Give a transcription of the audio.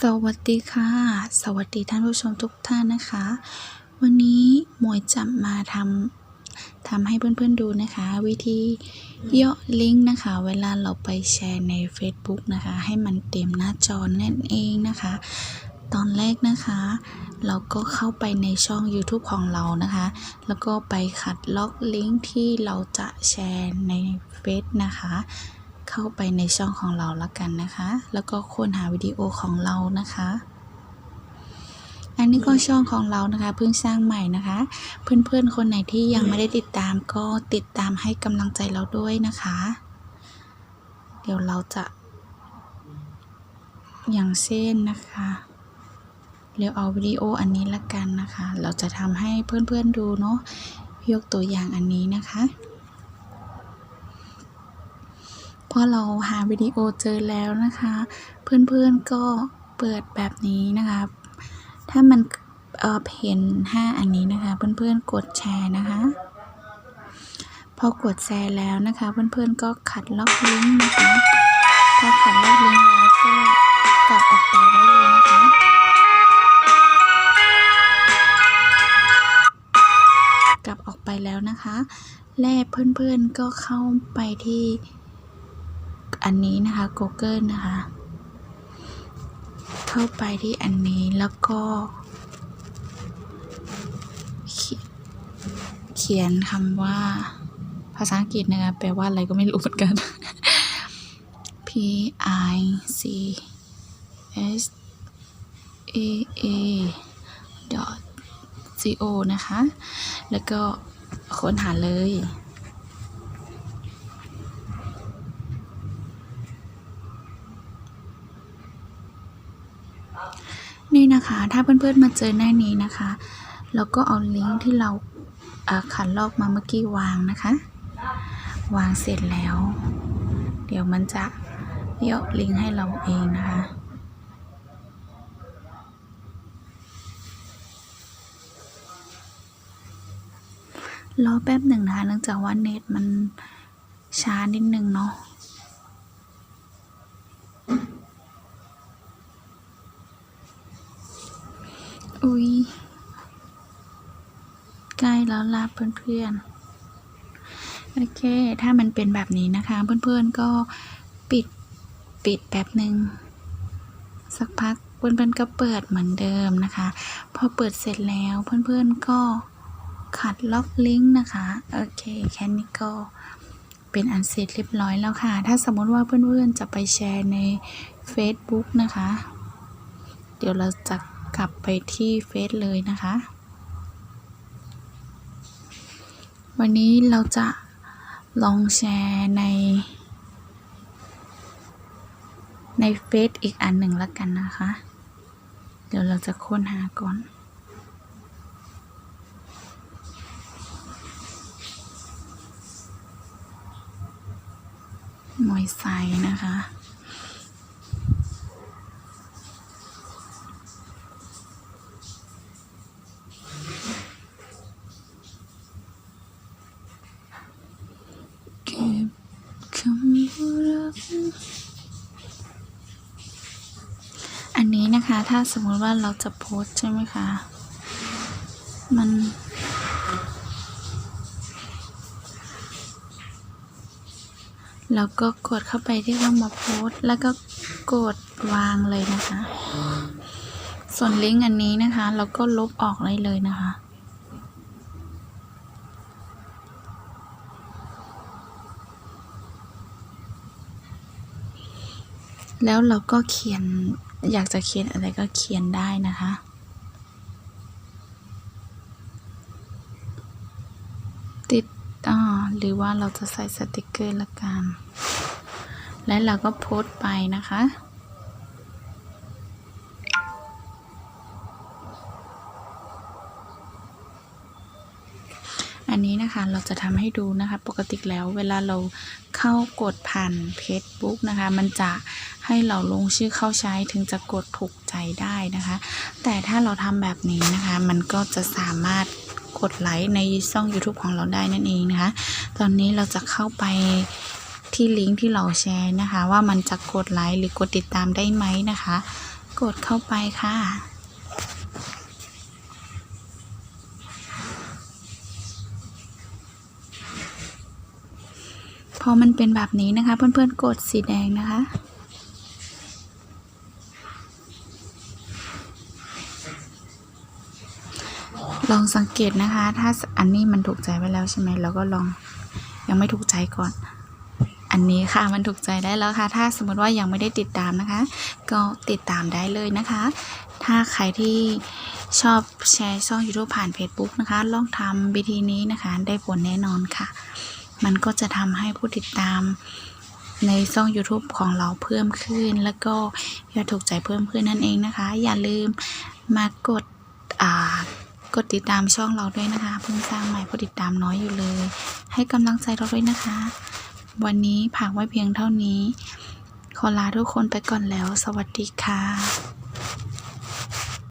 สวัสดีค่ะ สวัสดีท่านผู้ชมทุกท่านนะคะ วันนี้หมวยจะมาทำทำให้เพื่อนๆดูนะคะ วิธีย่อลิงก์นะคะ เวลาเราไปแชร์ใน Facebook นะคะ ให้มันเต็มหน้าจอนั่นเองนะคะ ตอนแรกนะคะ เราก็เข้าไปในช่อง YouTube ของเรานะคะ แล้วก็ไปขัดล็อกลิงก์ที่เราจะแชร์ในเฟซนะคะ เข้าไปในช่องของเราละกันนะคะ แล้วก็ค้นหาวิดีโอของเรานะคะ อันนี้ก็ช่องของเรานะคะ เพิ่งสร้างใหม่นะคะ เพื่อนๆคนไหนที่ยังไม่ได้ติดตามก็ติดตามให้กำลังใจเราด้วยนะคะ เดี๋ยวเราจะ อย่างเช่นนะคะเดี๋ยวเอาวิดีโออันนี้ละกันนะคะ เราจะทำให้เพื่อนๆดูเนาะยกตัวอย่างอันนี้นะคะ พอเราหาวิดีโอเจอแล้วนะคะ เพื่อนๆก็เปิดแบบนี้นะคะ ถ้ามันเเห็น5อันนี้นะคะ เพื่อนๆกดแชร์นะคะ พอกดแชร์แล้วนะคะ เพื่อนๆก็ขัดล็อกลิงก์นะคะพอขัดล็อกลิงก์แล้วก็กลับออกไปได้เลยนะคะกลับออกไปแล้วนะคะ และเพื่อนๆก็เข้าไปที่ อันนี้นะคะ Google นะคะ เข้าไปที่อันนี้แล้วก็เขียนเขียนคำว่า ภาษาอังกฤษนะคะ แปลว่าอะไรก็ไม่รู้เหมือนกัน P I C S A A dot C O นะคะ แล้วก็ค้นหาเลย นะคะ ถ้าเพื่อนๆมาเจอหน้านี้นะคะ แล้วก็เอาลิงก์ที่เราอ่าขันลอกมาเมื่อกี้วางนะคะ วางเสร็จแล้ว เดี๋ยวมันจะย่อลิงก์ให้เราเองนะคะรอแป๊บหนึ่งนะคะเนื่องจากว่าเน็ตมันช้านิดนึงเนาะ อุ๊ย ใกล้แล้วล่ะเพื่อนๆ โอเค ถ้ามันเป็นแบบนี้นะคะ เพื่อนๆก็ปิดปิดแป๊บหนึ่งสักพักเพื่อนๆก็เปิดเหมือนเดิมนะคะ พอเปิดเสร็จแล้วเพื่อนๆก็ขัดล็อกลิงก์นะคะ โอเคแค่นี้ก็เป็นอันเสร็จเรียบร้อยแล้วค่ะ ถ้าสมมติว่าเพื่อนๆจะไปแชร์ใน Facebook นะคะ เดี๋ยวเราจะ กลับไปที่เฟซเลยนะคะ วันนี้เราจะลองแชร์ใน ในเฟซอีกอันหนึ่งแล้วกันนะคะ เดี๋ยวเราจะค้นหาก่อนหมวยใสนะคะ อันนี้นะคะถ้าสมมติว่าเราจะโพสใช่ไหมคะ มัน แล้วก็กดเข้าไปที่คำว่าโพสแล้วก็กดวางเลยนะคะ ส่วนลิงก์อันนี้นะคะ เราก็ลบออกได้เลยนะคะ แล้วเราก็เขียนอยากจะเขียนอะไรก็เขียนได้นะคะ ติดอ่าหรือว่าเราจะใส่สติกเกอร์ละกัน และเราก็โพสต์ไปนะคะอันนี้นะคะเราจะทำให้ดูนะคะปกติแล้วเวลาเราเข้ากดผ่าน Facebook นะคะ มันจะ ให้เราลงชื่อเข้าใช้ถึงจะกดถูกใจได้นะคะ แต่ถ้าเราทำแบบนี้นะคะ มันก็จะสามารถกดไลค์ในช่อง YouTube ของเราได้นั่นเองนะคะ ตอนนี้เราจะเข้าไปที่ลิงก์ที่เราแชร์นะคะ ว่ามันจะกดไลค์หรือกดติดตามได้ไหมนะคะ กดเข้าไปค่ะพอมันเป็นแบบนี้นะคะ เพื่อนๆกดสีแดงนะคะ ลองสังเกตนะคะ ถ้าอันนี้มันถูกใจไว้แล้วใช่ไหมเราก็ลองยังไม่ถูกใจก่อน อันนี้ค่ะมันถูกใจได้แล้วค่ะ ถ้าสมมติว่ายังไม่ได้ติดตามนะคะ ก็ติดตามได้เลยนะคะ ถ้าใครที่ชอบแชร์ช่อง YouTube ผ่าน Facebook นะคะ ลองทำวิธีนี้นะคะ ได้ผลแน่นอนค่ะ มันก็จะทำให้ผู้ติดตามในช่อง YouTube ของเราเพิ่มขึ้น แล้วก็ยอดถูกใจเพิ่มขึ้นนั่นเองนะคะ อย่าลืมมากดอ่า กดติดตามช่องเราด้วยนะคะ เพิ่งสร้างใหม่ผู้ติดตามน้อยอยู่เลย ให้กำลังใจเราด้วยนะคะ วันนี้ผักไว้เพียงเท่านี้ ขอลาทุกคนไปก่อนแล้ว สวัสดีค่ะ